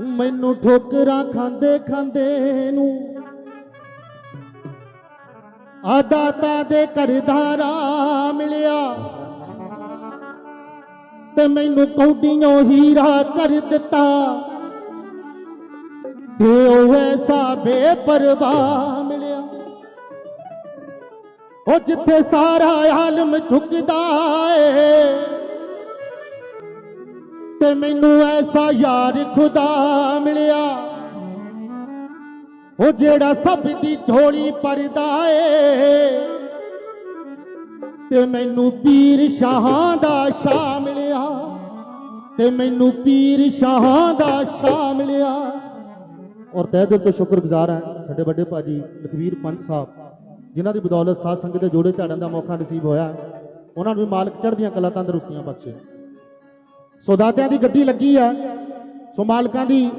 ਮੈਨੂੰ ਠੋਕਰਾਂ ਖਾਂਦੇ ਖਾਂਦੇ ਨੂੰ। ਆਦਾਤਾ ਦੇ ਘਰਦਾਰਾ ਮਿਲਿਆ। ਤੇ ਮੈਨੂੰ ਕੌਡੀਆਂ ਹੀਰਾ ਕਰ ਦਿੱਤਾ। ਤੇ ਐਸਾ ਬੇਪਰਵਾਹ ਮਿਲਿਆ। ਉਹ ਜਿੱਥੇ ਸਾਰਾ ਆਲਮ ਝੁਕਦਾ ਏ ਤੇ ਮੈਨੂੰ ਐਸਾ ਯਾਰ ਖੁਦਾ ਮਿਲਿਆ। ਉਹ ਜਿਹੜਾ ਸਭ ਦੀ ਝੋਲੀ ਪਰਦਾ ਏ, ਤੇ ਮੈਨੂੰ ਪੀਰ ਸ਼ਾਹਾਂ ਦਾ ਸ਼ਾਹ ਮਿਲਿਆ। ਤੇ ਮੈਨੂੰ ਪੀਰ ਸ਼ਾਹਾਂ ਦਾ ਸ਼ਾਹ ਮਿਲਿਆ। ਔਰ ਤਹਿ ਦਿਲ ਤੋਂ ਸ਼ੁਕਰਗੁਜ਼ਾਰ ਹਾਂ ਸਾਡੇ ਵੱਡੇ ਭਾਜੀ ਲਖਵੀਰ ਪੰਚ ਸਾਹਿਬ, ਜਿਨ੍ਹਾਂ ਦੀ ਬਦੌਲਤ ਸਾਧ ਸੰਗਤ ਦੇ ਜੋੜੇ ਝਾੜਨ ਦਾ ਮੌਕਾ ਨਸੀਬ ਹੋਇਆ। ਉਹਨਾਂ ਨੂੰ ਵੀ ਮਾਲਕ ਚੜ੍ਹਦੀਆਂ ਕਲਾ ਤੰਦਰੁਸਤੀਆਂ ਬਖਸ਼ੇ। ਸੋ ਦਾਤਿਆਂ ਦੀ ਗੱਦੀ ਲੱਗੀ ਆ। ਸੋ ਮਾਲਕਾਂ ਦੀ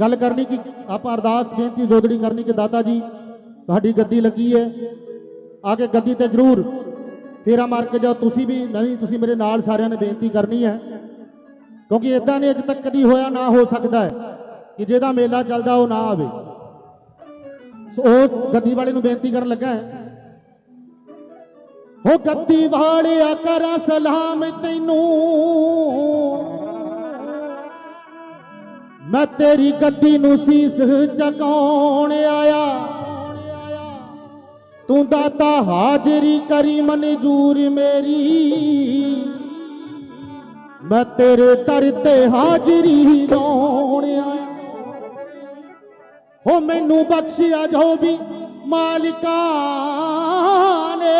ਗੱਲ ਕਰਨੀ ਕਿ ਆਪਾਂ ਅਰਦਾਸ ਬੇਨਤੀ ਜੋਦੜੀ ਕਰਨੀ ਕਿ ਦਾਤਾ ਜੀ, ਤੁਹਾਡੀ ਗੱਦੀ ਲੱਗੀ ਹੈ। ਆ ਕੇ ਗੱਦੀ ਤੇ ਜ਼ਰੂਰ ਫੇਰਾ ਮਾਰ ਕੇ ਜਾਓ। ਤੁਸੀਂ ਵੀ ਮੈਂ ਵੀ ਤੁਸੀਂ ਮੇਰੇ ਨਾਲ ਸਾਰਿਆਂ ਨੇ ਬੇਨਤੀ ਕਰਨੀ ਹੈ। ਕਿਉਂਕਿ ਇਦਾਂ ਨਹੀਂ ਅਜੇ ਤੱਕ ਕਦੀ ਹੋਇਆ, ਨਾ ਹੋ ਸਕਦਾ ਹੈ ਕਿ ਜਿਹਦਾ ਮੇਲਾ ਚੱਲਦਾ ਉਹ ਨਾ ਆਵੇ। ਸੋ ਉਸ ਗੱਦੀ ਵਾਲੇ ਨੂੰ ਬੇਨਤੀ ਕਰਨ ਲੱਗਾ ਹੈ ਉਹ ਗੱਦੀ ਵਾਲਿਆ ਕਰਾਂ ਸਲਾਮ ਤੈਨੂੰ। ਮੈਂ ਤੇਰੀ ਗੱਦੀ ਨੂੰ ਸੀਸ ਚਕਾਉਣ ਆਇਆ। ਤੂੰ ਦਾਤਾ ਹਾਜ਼ਰੀ ਕਰੀ ਮਨਜ਼ੂਰ ਮੇਰੀ। ਮੈਂ ਤੇਰੇ ਦਰ ਤੇ ਹਾਜ਼ਰੀ ਲਾਉਣ ਆਇਆ। ਹੋ ਮੈਨੂੰ ਬਖਸ਼ਿਆ ਜੋ ਵੀ ਮਾਲਿਕਾ ਨੇ।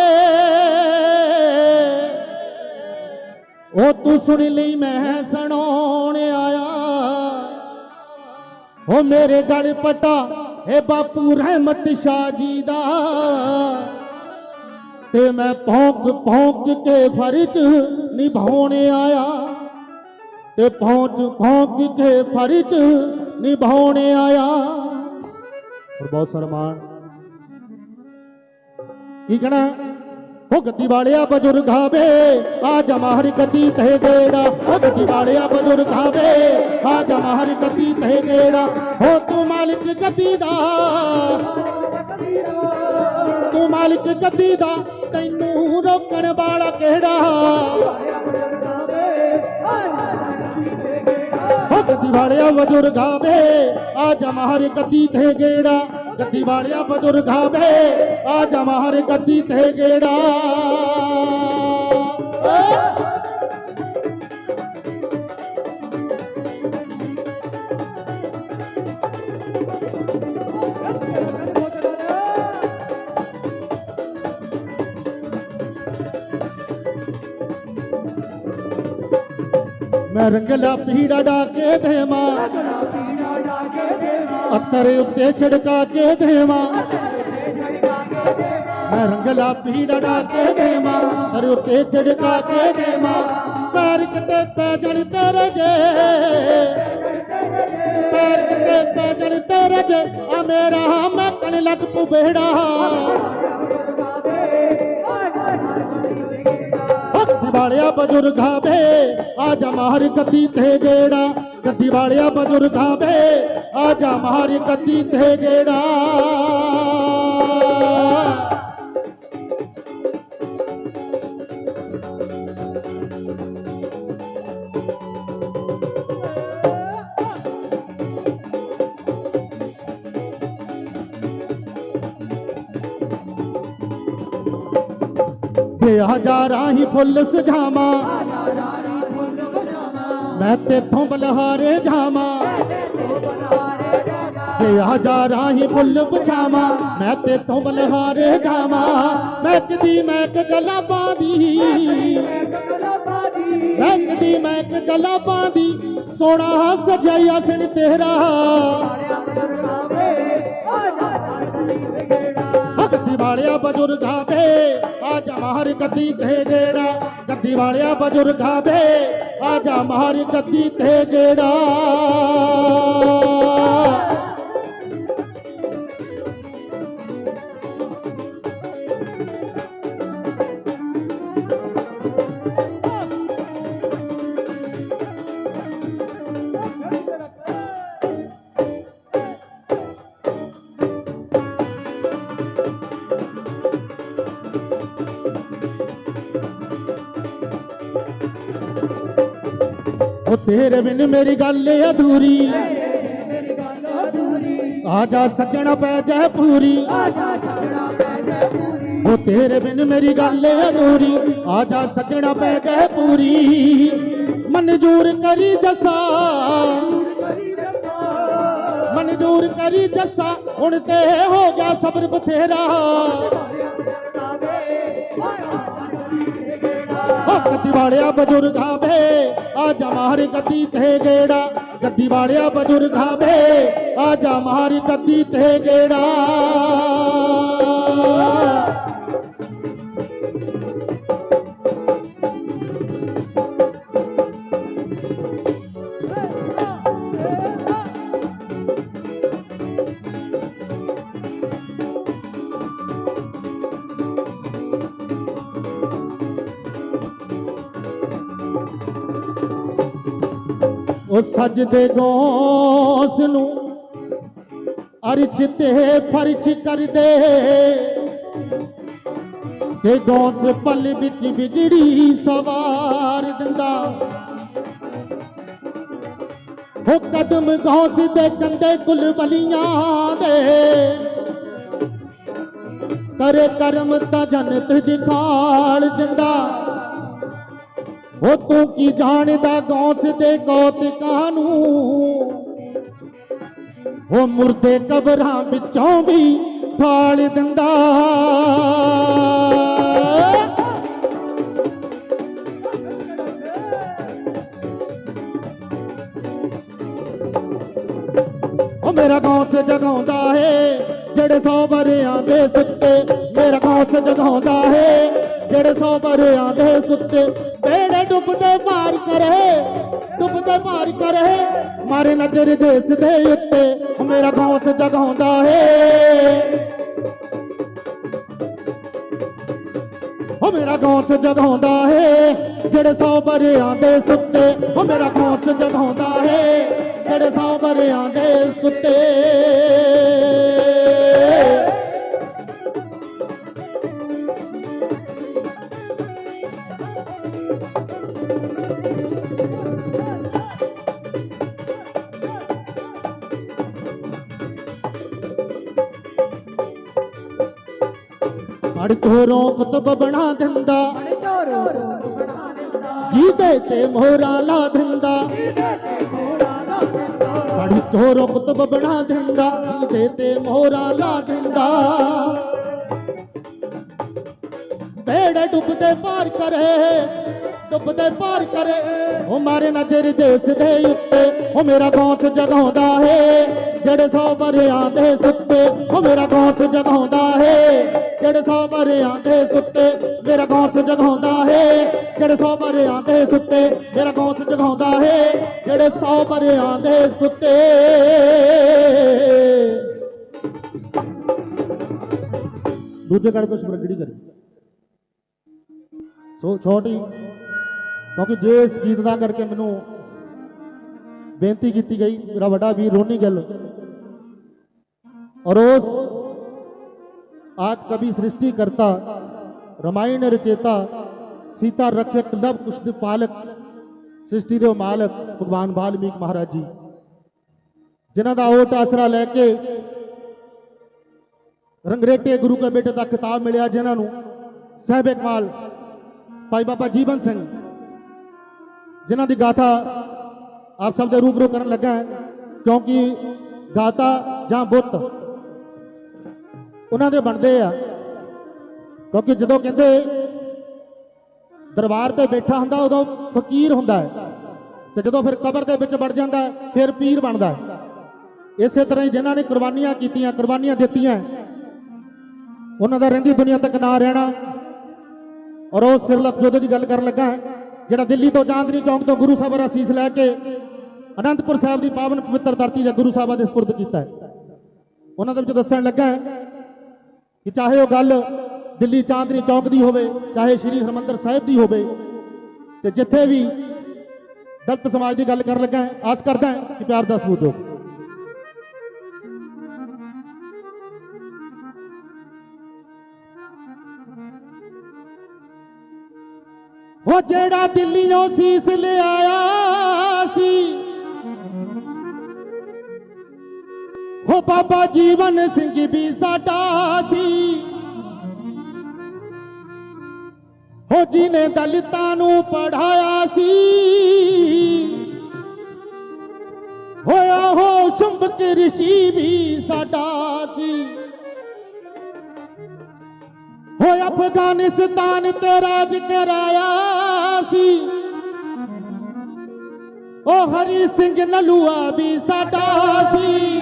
ਉਹ ਤੂੰ ਸੁਣ ਲਈ ਮੈਂ ਸੁਣਾਉਣ ਆਇਆ। ਉਹ ਮੇਰੇ ਗਲ ਪਟਾ ਏ ਬਾਪੂ ਰਹਿਮਤ ਸ਼ਾਹ ਜੀ ਦਾ। ਤੇ ਮੈਂ ਭੌਂਕ ਭੌਂਕ ਕੇ ਫਰਜ਼ ਨਿਭਾਉਣ ਆਇਆ। ਤੇ ਪਹੁੰਚ ਭੌਂਕ ਕੇ ਫਰਜ਼ ਨਿਭਾਉਣ ਆਇਆ। ਔਰ ਬਹੁਤ ਸਾਰਾ ਕੀ ਕਹਣਾ? ਉਹ ਗੱਦੀ ਵਾਲਿਆ ਬਜ਼ੁਰਗ ਆਵੇ, ਆ ਜਮਾਹਰ ਗੱਦੀ ਤੇ ਗੇੜਾ। ਉਹ ਗੱਦੀ ਵਾਲਿਆ ਬਜ਼ੁਰਗ ਆਵੇ, ਆ ਜਮਾਹਰ ਗੱਦੀ ਤੇ ਗੇੜਾ। ਹੋ ਤੂੰ ਮਾਲਿਕ ਗੱਦੀ ਦਾ, ਤੂੰ ਮਾਲਿਕ ਗੱਦੀ ਦਾ, ਤੈਨੂੰ ਰੋਕਣ ਵਾਲਾ ਕਿਹੜਾ? ਹੋ ਗੱਦੀ ਵਾਲਿਆ ਬਜ਼ੁਰਗ ਆਵੇ, ਆ ਜਮਾਹਰ ਗੱਦੀ ਤੇ ਗੇੜਾ। ਗੱਦੀ ਵਾਲਿਆ ਬਜ਼ੁਰਗ ਆਵੇ, ਆ ਜਮਾਹਰ ਗੱਦੀ ਤੇ ਗੇੜਾ। ਮੈਂ ਰੰਗਲਾ ਪੀੜਾ ਡਾਕੇ ਕੇ ਦੇਵਾਂ। ਅੱਤਰ ਉੱਤੇ ਛਿੜਕਾ ਕੇ ਦੇਵਾਂ। ਮੈਂ ਰੰਗਲਾ ਪੀੜਾ ਡਾ ਕੇ ਦੇਵਾਂ। ਅੱਤਰ ਉੱਤੇ ਛੜਕਾ ਕੇ ਦੇਵਾਂ। ਪੈਰ ਕਿਤੇ ਪੈ ਜਣ ਤੇਰੇ ਜੇ ਪੈਰ ਕਿਤੇ ਪੈ ਜਣ ਤੇਰੇ ਜੇ ਆ ਮੇਰਾ, ਮੈਂ ਕਣ ਲੱਗ ਪੂ ਬੇੜਾ ਗੱਦੀ ਵਾਲਿਆ ਬਜ਼ੁਰਗ ਆਵੇ, ਆ ਜਾ ਮਾਰ ਗੱਦੀ ਤੇ ਗੇੜਾ। ਗੱਦੀ ਵਾਲਿਆ ਬਜ਼ੁਰਗ ਆਵੇ ਆ ਜਾ ਮਾਰ ਗੱਦੀ ਤੇ ਗੇੜਾ। ਤੇ ਹਜ਼ਾਰਾਂ ਹੀ ਫੁੱਲ ਸਜਾਵਾਂ। ਮੈਂ ਤੇਥੋਂ ਬਲਹਾਰੇ ਜਾਵਾਂ। ਤੇ ਹਜ਼ਾਰਾਂ ਹੀ ਫੁੱਲ ਬਚਾਵਾਂ ਮੈਂ ਤੇਥੋਂ ਬਲਹਾਰੇ ਜਾਵਾਂ। ਮੈਂ ਕਦੀ ਮੈਂ ਇੱਕ ਗੱਲਾਂ ਪਾਦੀ ਮੈਂ ਕਦੀ ਮੈਂ ਇੱਕ ਗੱਲਾਂ ਪਾਦੀ ਸੋਹਣਾ ਸਜਾਇਆ ਸਣ ਤੇਰਾ। ਗੱਦੀ ਵਾਲਿਆ ਬਜ਼ੁਰਗ ਆਵੇ। ਆ ਜਾ ਮਾਰ ਗੱਦੀ ਤੇ ਗੇੜਾ। ਗੱਦੀ ਵਾਲਿਆ ਬਜ਼ੁਰਗ ਆਵੇ। ਆ ਜਾ ਮਾਰ ਗੱਦੀ ਤੇ ਗੇੜਾ। ਤੇਰੇ ਬਿਨ ਮੇਰੀ ਗੱਲ ਅਧੂਰੀ। ਆ ਜਾ ਸੱਜਣਾ ਪੈ ਜਾ ਪੂਰੀ। ਉਹ ਤੇਰੇ ਬਿਨ ਮੇਰੀ ਗੱਲ ਅਧੂਰੀ। ਆ ਜਾ ਸੱਜਣਾ ਪੈ ਜਾ ਪੂਰੀ। ਮਨਜ਼ੂਰ ਕਰੀ ਜੱਸਾ। ਮਨਜ਼ੂਰ ਕਰੀ ਜੱਸਾ। ਹੁਣ ਤੇ ਹੋ ਗਿਆ ਸਬਰ ਬਥੇਰਾ। ਓ ਗੱਦੀ ਵਾਲਿਆ ਬਜ਼ੁਰਗਾਂ ਵੇ ਆ ਜਾ ਮਾਰ ਗੱਦੀ ਤੇ ਗੇੜਾ, ਗੱਦੀ ਵਾਲਿਆ ਬਜ਼ੁਰਗਾਂ ਵੇ ਆ ਜਾ ਮਾਰ ਗੱਦੀ ਤੇ ਗੇੜਾ। ਉਹ ਸਜਦੇ ਗੋਸ ਨੂੰ ਅਰਚ ਤੇ ਫਰਚ ਕਰਦੇ। ਤੇ ਗੋਸ ਪਲ ਵਿੱਚ ਵਿਗੜੀ ਸਵਾਰ ਦਿੰਦਾ। ਹੋ ਕਦਮ ਗੋਸ ਦੇ ਕੰਦੇ ਕੁਲ ਬਲੀਆਂ ਦੇ। ਕਰੇ ਕਰਮ ਤਾਂ ਜਨਤ ਦਿਖਾਲ ਦਿੰਦਾ। ਉਹ ਤੂੰ ਕੀ ਜਾਣਦਾ ਗੌਸ ਦੇ ਕੌਤਿਕਾਂ ਨੂੰ? ਉਹ ਮੁਰਦੇ ਕਬਰਾਂ ਵਿੱਚੋਂ ਵੀ ਠਾਲ ਦਿੰਦਾ। ਉਹ ਮੇਰਾ ਗੌਸ ਜਗਾਉਂਦਾ ਏ ਜਿਹੜੇ ਸੌ ਬਰਿਆਂ ਦੇ ਸੁੱਤੇ, ਮੇਰਾ ਗੌਸ ਜਗਾਉਂਦਾ ਏ ਜਿਹੜੇ ਸੌ ਬਰਿਆਂ ਦੇ ਸੁੱਤੇ, ਬੇੜੇ ਡੁੱਬਦੇ ਪਾਰ ਕਰੇ ਡੁੱਬਦੇ ਪਾਰ ਕਰੇ, ਮਾਰੇ ਨਜ਼ਰ ਜਿਸ ਦੇ ਉੱਤੇ ਉਹ ਮੇਰਾ ਗੌਸ ਜਗਾਉਂਦਾ ਏ। ਉਹ ਮੇਰਾ ਗੌਸ ਜਗਾਉਂਦਾ ਏ, ਜਿਹੜੇ ਸੌ ਬਰਿਆਂ ਦੇ ਸੁੱਤੇ, ਉਹ ਮੇਰਾ ਗੌਸ ਜਗਾਉਂਦਾ ਏ, ਜਿਹੜੇ ਸੌ ਬਰਿਆਂ ਦੇ ਸੁੱਤੇ। ਅੜ ਕੁਤਬ ਬਣਾ ਦਿੰਦਾ। ਚੋਰੋ ਤੇ ਮੋਹਰਾ ਲਾ ਦਿੰਦਾ। ਜਿਹਦੇ ਤੇ ਮੋੜਾ ਦਿੰਦਾ ਬੜੀ ਚੋਰੋਂ ਕੁਤਬ ਬਣਾ ਦਿੰਦਾ। ਜਿਹਦੇ ਤੇ ਮੋਹਰਾ ਲਾ ਦਿੰਦਾ। ਬੇੜੇ ਡੁੱਬਦੇ ਪਾਰ ਕਰੇ। ਡੁੱਬਦੇ ਪਾਰ ਕਰੇ। ਉਹ ਮਾਰੇ ਨਜ਼ਰ ਜਿਸ ਦੇ ਉੱਤੇ। ਉਹ ਮੇਰਾ ਗੌਂਸ ਜਗਾਉਂਦਾ ਏ ਜਿਹੜੇ ਸੌ ਬਰਿਆਂ ਦੇ ਸੁੱਤੇ। ਉਹ ਮੇਰਾ ਗੌਂਸ ਜਗਾਉਂਦਾ ਏ ਜਿਹੜੇ ਸੌ ਬਰਿਆਂ ਦੇ ਸੁੱਤੇ। ਮੇਰਾ ਗੌਂਸ ਜਗਾਉਂਦਾ ਏ ਜਿਹੜੇ ਸੌ ਬਰਿਆਂ ਦੇ ਸੁੱਤੇ। ਮੇਰਾ ਗੌਂਸ ਜਗਾਉਂਦਾ ਏ ਜਿਹੜੇ ਸੌ ਬਰਿਆਂ ਦੇ ਸੁੱਤੇ। ਦੂਜੇ ਗੜ ਤੋਂ ਸ਼ਬਰਗੜੀ ਕਰੀ? ਸੋ ਛੋਟੀ। ਕਿਉਂਕਿ ਜੇ ਇਸ ਗੀਤ ਦਾ ਕਰਕੇ ਮੈਨੂੰ ਬੇਨਤੀ ਕੀਤੀ ਗਈ, ਮੇਰਾ ਵੱਡਾ ਵੀਰ ਰੋਨੀ ਗਿੱਲ। ਔਰ ਉਸ ਆਦ ਕਵੀ ਸ੍ਰਿਸ਼ਟੀ ਕਰਤਾ, ਰਮਾਇਣ ਰਚੇਤਾ, ਸੀਤਾ ਰਖਿਅਕ ਲਵ ਕੁਸ਼ ਦੇ ਪਾਲਕ, ਸ੍ਰਿਸ਼ਟੀ ਦੇ ਮਾਲਕ ਭਗਵਾਨ ਵਾਲਮੀਕ ਮਹਾਰਾਜ ਜੀ। ਜਿਨ੍ਹਾਂ ਦਾ ਓਟ ਆਸਰਾ ਲੈ ਕੇ ਰੰਗਰੇਟੇ ਗੁਰੂ ਕੇ ਬੇਟੇ ਦਾ ਖਿਤਾਬ ਮਿਲਿਆ ਜਿਨ੍ਹਾਂ ਨੂੰ, ਸਾਹਿਬ ਇਕਬਾਲ, ਭਾਈ ਬਾਬਾ ਜੀਵਨ ਸਿੰਘ। ਜਿਨ੍ਹਾਂ ਦੀ ਗਾਥਾ ਆਪ ਸਭ ਦੇ ਰੂਬਰੂ ਕਰਨ ਲੱਗਾ ਹੈ ਕਿਉਂਕਿ ਗਾਤਾ ਜਾਂ ਬੁੱਤ ਉਹਨਾਂ ਦੇ ਬਣਦੇ ਆ। ਕਿਉਂਕਿ ਜਦੋਂ ਕਹਿੰਦੇ ਦਰਬਾਰ ਤੇ ਬੈਠਾ ਹੁੰਦਾ ਉਦੋਂ ਫਕੀਰ ਹੁੰਦਾ ਹੈ। ਤੇ ਜਦੋਂ ਫਿਰ ਕਬਰ ਦੇ ਵਿੱਚ ਵੜ ਜਾਂਦਾ ਹੈ, ਫਿਰ ਪੀਰ ਬਣਦਾ ਹੈ। ਇਸੇ ਤਰ੍ਹਾਂ ਹੀ ਜਿਨ੍ਹਾਂ ਨੇ ਕੁਰਬਾਨੀਆਂ ਕੀਤੀਆਂ ਕੁਰਬਾਨੀਆਂ ਦਿੱਤੀਆਂ ਉਹਨਾਂ ਦਾ ਰਹਿੰਦੀ ਦੁਨੀਆ ਤੱਕ ਨਾ ਰਹਿਣਾ। ਔਰ ਉਹ ਸਿਰਲਫ ਜੋਧੇ ਦੀ ਗੱਲ ਕਰਨ ਲੱਗਾ ਹੈ, ਜਿਹੜਾ ਦਿੱਲੀ ਤੋਂ ਚਾਂਦਨੀ ਚੌਂਕ ਤੋਂ ਗੁਰੂ ਸਾਹਿਬ ਦਾ ਅਸੀਸ ਲੈ ਕੇ ਅਨੰਦਪੁਰ ਸਾਹਿਬ ਦੀ ਪਾਵਨ ਪਵਿੱਤਰ ਧਰਤੀ ਦੇ ਗੁਰੂ ਸਾਹਿਬਾਂ ਦੇ ਸਪੁਰਦ ਕੀਤਾ ਹੈ। ਉਹਨਾਂ ਦੇ ਵਿੱਚ ਦੱਸਣ ਲੱਗਾ ਹੈ ਕਿ ਚਾਹੇ ਉਹ ਗੱਲ ਦਿੱਲੀ ਚਾਂਦਨੀ ਚੌਂਕ ਦੀ ਹੋਵੇ, ਚਾਹੇ ਸ੍ਰੀ ਹਰਮੰਦਰ ਸਾਹਿਬ ਦੀ ਹੋਵੇ, ਤੇ ਜਿੱਥੇ ਵੀ ਦਲਤ ਸਮਾਜ ਦੀ ਗੱਲ ਕਰਨ ਲੱਗਾ ਆਸ ਕਰਦਾ ਕਿ ਪਿਆਰ ਦਾ ਸਬੂਤ ਹੋ ਉਹ ਜਿਹੜਾ ਦਿੱਲੀੋਂ ਸੀਸ ਲਿਆਇਆ ਸੀ। ਹੋ ਬਾਬਾ ਜੀਵਨ ਸਿੰਘ ਵੀ ਸਾਡਾ ਸੀ। ਹੋ ਜਿਹਨੇ ਦਲਿਤਾਂ ਨੂੰ ਪੜਾਇਆ ਸੀ। ਹੋਇਆ ਹੋ ਸ਼ੁੰਭਕ ਰਿਸ਼ੀ ਵੀ ਸਾਡਾ ਸੀ। ਹੋਇਆ ਅਫਗਾਨਿਸਤਾਨ ਤੇ ਰਾਜ ਕਰਾਇਆ ਸੀ। ਉਹ ਹਰੀ ਸਿੰਘ ਨਲੂਆ ਵੀ ਸਾਡਾ ਸੀ।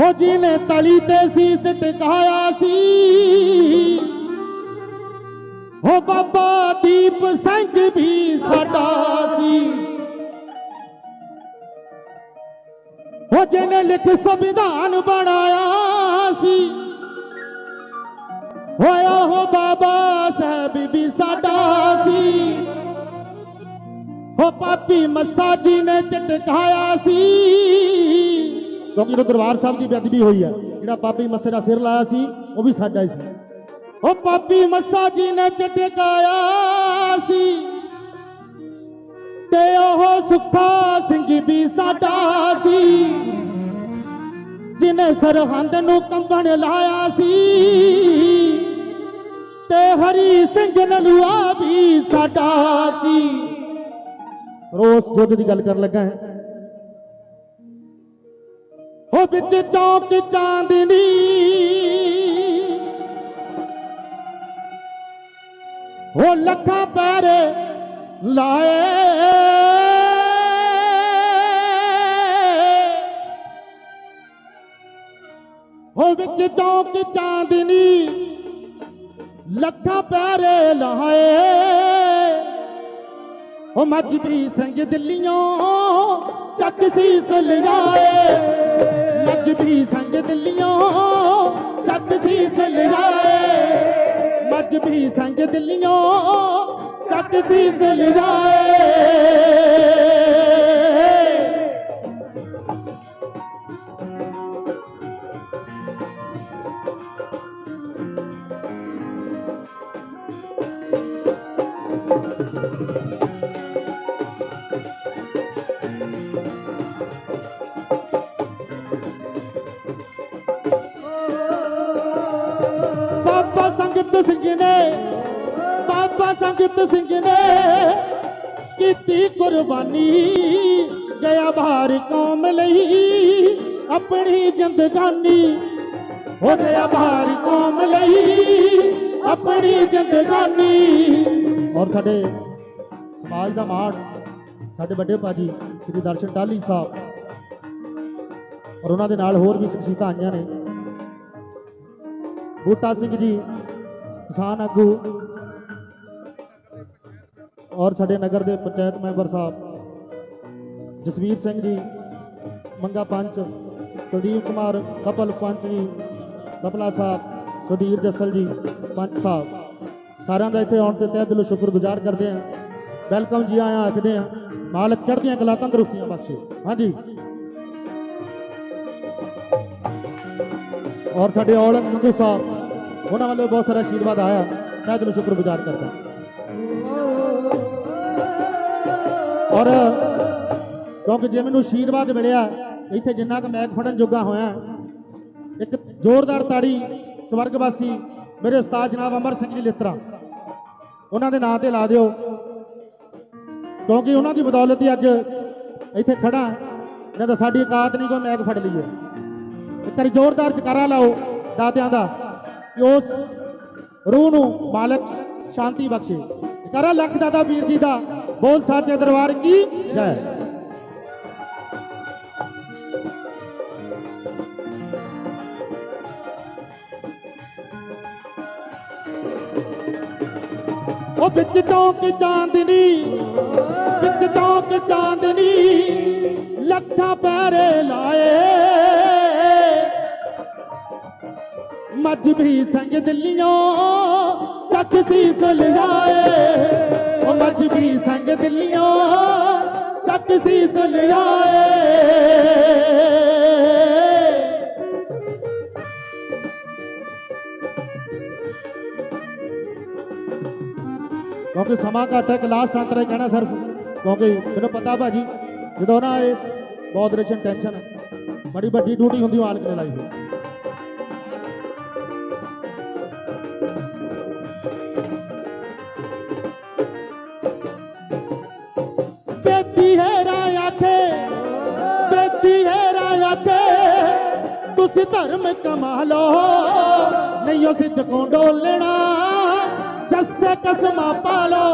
ਹੋ ਜਿਹਨੇ ਤਲੀ ਤੇ ਸੀਸ ਟਿਕਾਇਆ ਸੀ। ਹੋ ਬਾਬਾ ਦੀਪ ਸਿੰਘ ਵੀ ਸਾਡਾ ਸੀ। ਹੋ ਜਿਹਨੇ ਲਿਖ ਸੰਵਿਧਾਨ ਬਣਾਇਆ ਹੋ ਪਾਪੀ ਮੱਸਾ ਜੀ ਨੇ ਝਟਕਾਇਆ ਸੀ। ਕਿਉਂਕਿ ਜਦੋਂ ਦਰਬਾਰ ਸਾਹਿਬ ਦੀ ਬੇਅਦਬੀ ਹੋਈ ਹੈ, ਜਿਹੜਾ ਪਾਪੀ ਮੱਸੇ ਦਾ ਸਿਰ ਲਾਇਆ ਸੀ, ਉਹ ਵੀ ਸਾਡਾ ਹੀ ਸੀ। ਉਹ ਪਾਪੀ ਮੱਸਾ ਜੀ ਨੇ ਝਟਕਾਇਆ ਸੀ। ਤੇ ਉਹ ਸੁੱਖਾ ਸਿੰਘ ਵੀ ਸਾਡਾ ਸੀ। ਜਿਨੇ ਸਰਹੰਦ ਨੂੰ ਕੰਬਣ ਲਾਇਆ ਸੀ। ਤੇ ਹਰੀ ਸਿੰਘ ਨਲੂਆ ਵੀ ਸਾਡਾ ਸੀ। ਰੋਸ ਯੁੱਧ ਦੀ ਗੱਲ ਕਰਨ ਲੱਗਾ ਹੈ। ਉਹ ਵਿੱਚ ਚੌਕ ਚਾਂਦਨੀ। ਉਹ ਲੱਖਾਂ ਪੈਰੇ ਲਾਏ। ਹੋ ਵਿੱਚ ਚੌਕ ਚਾਂਦਨੀ, ਲੱਖਾਂ ਪੈਰੇ ਲਾਏ। ਉਹ ਮਜਬੀ ਸਿੰਘ ਦਿੱਲੀਓਂ ਚੱਕ ਸੀਸ ਲਿਆਏ। ਮਜਬੀ ਸਿੰਘ ਦਿੱਲੀਓਂ ਚੱਕ ਸੀਸ ਲਿਆਏ। ਮਜਬੀ ਸਿੰਘ ਦਿੱਲੀਓਂ ਚੱਕ ਸੀਸ ਲਿਆਏ। ਸੰਗਤ ਸਿੰਘ ਨੇ, ਬਾਬਾ ਸੰਗਤ ਸਿੰਘ ਨੇ ਕੀਤੀ ਕੁਰਬਾਨੀ। ਗਿਆ ਬਾਹਰ ਕੌਮ ਲਈ ਆਪਣੀ ਜ਼ਿੰਦਗਾਨੀ। ਹੋ ਗਿਆ ਬਾਹਰ ਕੌਮ ਲਈ ਆਪਣੀ ਜ਼ਿੰਦਗਾਨੀ। ਔਰ ਸਾਡੇ ਸਮਾਜ ਦਾ ਮਾਣ, ਸਾਡੇ ਵੱਡੇ ਭਾਜੀ ਸ੍ਰੀ ਦਰਸ਼ਨ ਟਾਲੀ ਸਾਹਿਬ। ਔਰ ਉਹਨਾਂ ਦੇ ਨਾਲ ਹੋਰ ਵੀ ਸ਼ਖਸੀਅਤਾਂ ਆਈਆਂ ਨੇ। ਬੂਟਾ ਸਿੰਘ ਜੀ ਕਿਸਾਨ ਆਗੂ ਔਰ ਸਾਡੇ ਨਗਰ ਦੇ ਪੰਚਾਇਤ ਮੈਂਬਰ ਸਾਹਿਬ, ਜਸਵੀਰ ਸਿੰਘ ਜੀ, ਮੰਗਾ ਪੰਚ, ਕੁਲਦੀਪ ਕੁਮਾਰ, ਕਪਲ ਪੰਚ ਜੀ, ਕਪਲਾ ਸਾਹਿਬ, ਸੁਧੀਰ ਜੱਸਲ ਜੀ, ਪੰਚ ਸਾਹਿਬ। ਸਾਰਿਆਂ ਦਾ ਇੱਥੇ ਆਉਣ ਤੇ ਤਹਿ ਦਿਲੋਂ ਸ਼ੁਕਰਗੁਜ਼ਾਰ ਕਰਦੇ ਹਾਂ। ਵੈਲਕਮ ਜੀ ਆਇਆਂ ਆਖਦੇ ਹਾਂ। ਮਾਲਕ ਚੜ੍ਹਦੀਆਂ ਕਲਾ ਤੰਦਰੁਸਤੀਆਂ ਬਖਸ਼ੇ। ਹਾਂਜੀ। ਔਰ ਸਾਡੇ ਔਲਖ ਸੰਧੂ ਸਾਹਿਬ ਉਹਨਾਂ ਵੱਲੋਂ ਬਹੁਤ ਸਾਰਾ ਆਸ਼ੀਰਵਾਦ ਆਇਆ। ਮੈਂ ਤੈਨੂੰ ਸ਼ੁਕਰਗੁਜ਼ਾਰ ਕਰਦਾ। ਔਰ ਕਿਉਂਕਿ ਜੇ ਮੈਨੂੰ ਆਸ਼ੀਰਵਾਦ ਮਿਲਿਆ, ਇੱਥੇ ਜਿੰਨਾ ਕੁ ਮੈਕ ਫੜਨ ਜੋਗਾ ਹੋਇਆ, ਇੱਕ ਜ਼ੋਰਦਾਰ ਤਾੜੀ ਸਵਰਗਵਾਸੀ ਮੇਰੇ ਉਸਤਾਦ ਜਨਾਬ ਅਮਰ ਸਿੰਘ ਜੀ ਲਿੱਤਰਾ, ਉਹਨਾਂ ਦੇ ਨਾਂ ਤੇ ਲਾ ਦਿਓ। ਕਿਉਂਕਿ ਉਹਨਾਂ ਦੀ ਬਦੌਲਤ ਹੀ ਅੱਜ ਇੱਥੇ ਖੜਾ ਨਹੀਂ ਤਾਂ ਸਾਡੀ ਔਕਾਤ ਨਹੀਂ ਕੋਈ ਮੈਕ ਫੜ ਲਈਏ। ਇੱਕ ਵਾਰੀ ਜ਼ੋਰਦਾਰ ਜਕਾਰਾ ਲਾਓ ਦਾਤਿਆਂ ਦਾ। ਕਿ ਉਸ ਰੂਹ ਨੂੰ ਮਾਲਕ ਸ਼ਾਂਤੀ ਬਖਸ਼ੇ। ਜਕਾਰਾ ਲੱਖ ਦਾਦਾ ਵੀਰ ਜੀ ਦਾ ਬੋਲ ਸਾਚੇ ਦਰਬਾਰ ਕੀ ਜੈ। ਉਹ ਵਿੱਚ ਚੌਂਕ ਚਾਂਦਨੀ, ਵਿੱਚ ਚੌਂਕ ਚਾਂਦਨੀ, ਲੱਖਾਂ ਪੈਰੇ ਲਾਏ। ਮਜਬੀ ਸੰਗ ਦਿੱਲੀਓਂ ਚੱਕ ਸੀਸ ਲਿਆਏ ਉਹ ਮਜਬੀ ਸੰਗ ਦਿੱਲੀਓਂ ਚੱਕ ਸੀਸ ਲਿਆਏ ਕਿਉਂਕਿ ਸਮਾਂ ਘੱਟ ਹੈ ਕਿ ਲਾਸਟ ਅੰਤਰ ਹੈ ਕਹਿਣਾ ਸਿਰਫ, ਕਿਉਂਕਿ ਮੈਨੂੰ ਪਤਾ ਭਾਜੀ, ਜਦੋਂ ਨਾ ਇਹ ਬਹੁਤ ਰੇਸ਼ਨ ਟੈਨਸ਼ਨ ਬੜੀ ਵੱਡੀ ਡਿਊਟੀ ਹੁੰਦੀ ਉਹ ਆਣ ਕੇ ਲਾਈ ਹੋਈ। ਬੇਤੀ ਹੈ ਰਾਇਆ ਤੇ ਬੇਤੀ ਹੈ ਰਾਇਆ ਤੇ ਤੁਸੀਂ ਧਰਮ ਕਮਾ ਲੋ ਨਹੀਂ ਉਹ ਸਿੱਧ ਕੋ ਡੋਲਣਾ ਜੱਸੇ ਕਸਮਾਂ ਪਾ ਲੋ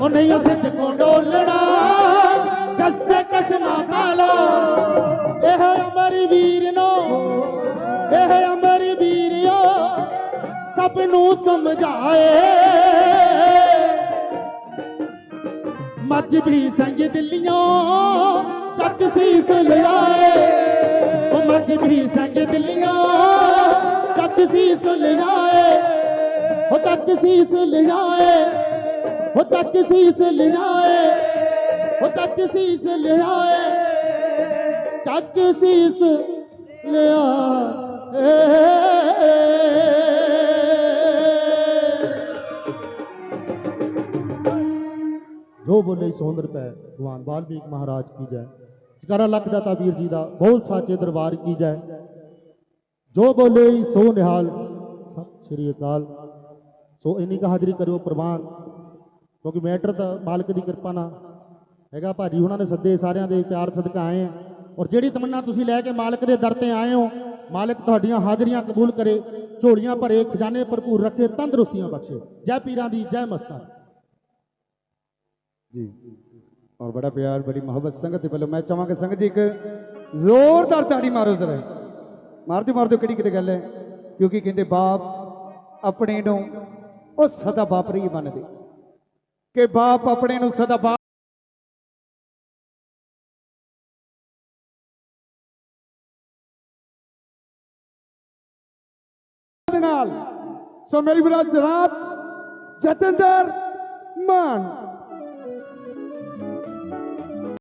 ਉਹ ਨਹੀਂ ਉਹ ਸਿੱਧ ਕੋ ਡੋਲਣਾ ਜੱਸੇ ਕਸਮਾਂ ਪਾ ਲੋ ਇਹ ਅਮਰ ਵੀਰ ਨੋ ਇਹ ਅਮਰ ਵੀਰਿਓ, ਸਭ ਨੂੰ ਸਮਝਾਏ। ਮੱਝ ਵੀ ਸੰਗ ਦਿੱਲੀਆਂ, ਚੱਕ ਸੀਸ ਲਿਆਏ। ਉਹ ਮੱਝ ਵੀ ਸੰਗ ਦਿੱਲੀਆਂ, ਚੱਕ ਸੀਸ ਲਿਆਏ। ਉਹ ਤੱਕ ਸੀਸ ਲਿਆਏ। ਉਹ ਤੱਕ ਸੀਸ ਲਿਆਏ। ਉਹ ਤੱਕ ਸੀਸ ਲਿਆਏ। ਚੱਕ ਸੀਸ ਲਿਆਏ। ਜੋ ਬੋਲੇ ਸੋ ਪੈ, ਭਗਵਾਨ ਵਾਲਮੀਕ ਮਹਾਰਾਜ ਕੀ ਜੈ। ਜਕਾਰਾ ਲੱਖ ਦਾਤਾ ਵੀਰ ਜੀ ਦਾ ਬੋਲ ਸਾਚੇ ਦਰਬਾਰ ਕੀ ਜੈ। ਜੋ ਬੋਲੇ ਸੋ ਨਿਹਾਲ, ਸਤਿ ਸ਼੍ਰੀ ਅਕਾਲ। ਸੋ ਇੰਨੀ ਕਾ ਹਾਜ਼ਰੀ ਕਰਿਓ ਪ੍ਰਵਾਨ, ਕਿਉਂਕਿ ਮੈਟਰ ਤਾਂ ਮਾਲਕ ਦੀ ਕਿਰਪਾ ਨਾਲ ਹੈਗਾ ਭਾਜੀ, ਉਹਨਾਂ ਨੇ ਸੱਦੇ ਸਾਰਿਆਂ ਦੇ ਪਿਆਰ ਸਦਕਾ ਆਏ ਆ। ਔਰ ਜਿਹੜੀ ਤਮੰਨਾ ਤੁਸੀਂ ਲੈ ਕੇ ਮਾਲਕ ਦੇ ਦਰ ਤੇ ਆਏ ਹੋ, ਮਾਲਕ ਤੁਹਾਡੀਆਂ ਹਾਜ਼ਰੀਆਂ ਕਬੂਲ ਕਰੇ, ਝੋਲੀਆਂ ਭਰੇ, ਖਜ਼ਾਨੇ ਭਰਪੂਰ ਰੱਖੇ, ਤੰਦਰੁਸਤੀਆਂ ਬਖਸ਼ੇ। ਜੈ ਪੀਰਾਂ ਦੀ ਜੈ ਮਸਤਾਂ ਦੀ। ਜੀ। ਔਰ ਬੜਾ ਪਿਆਰ, ਬੜੀ ਮੁਹੱਬਤ, ਸੰਗਤ ਦੇ ਵੱਲੋਂ ਮੈਂ ਚਾਹਾਂਗਾ ਸੰਗਤ ਜੀ ਇੱਕ ਜ਼ੋਰਦਾਰ ਤਾੜੀ ਮਾਰੋ ਜ਼ਰਾ। ਮਾਰ ਦਿਓ ਮਾਰ ਦਿਓ ਕਿਹੜੀ ਕਿਤੇ ਗੱਲ ਹੈ? ਕਿਉਂਕਿ ਕਹਿੰਦੇ ਬਾਪ ਆਪਣੇ ਨੂੰ ਉਹ ਸਦਾ ਬਾਪ ਹੀ ਮੰਨਦੇ। ਕਿ ਬਾਪ ਆਪਣੇ ਨੂੰ ਸਦਾ ਬਾਪ ਦੇ ਨਾਲ। ਸੋ ਮੇਰੀ ਬਰਾਤ ਜਨਾਬ ਜਤਿੰਦਰ ਮਾਨ।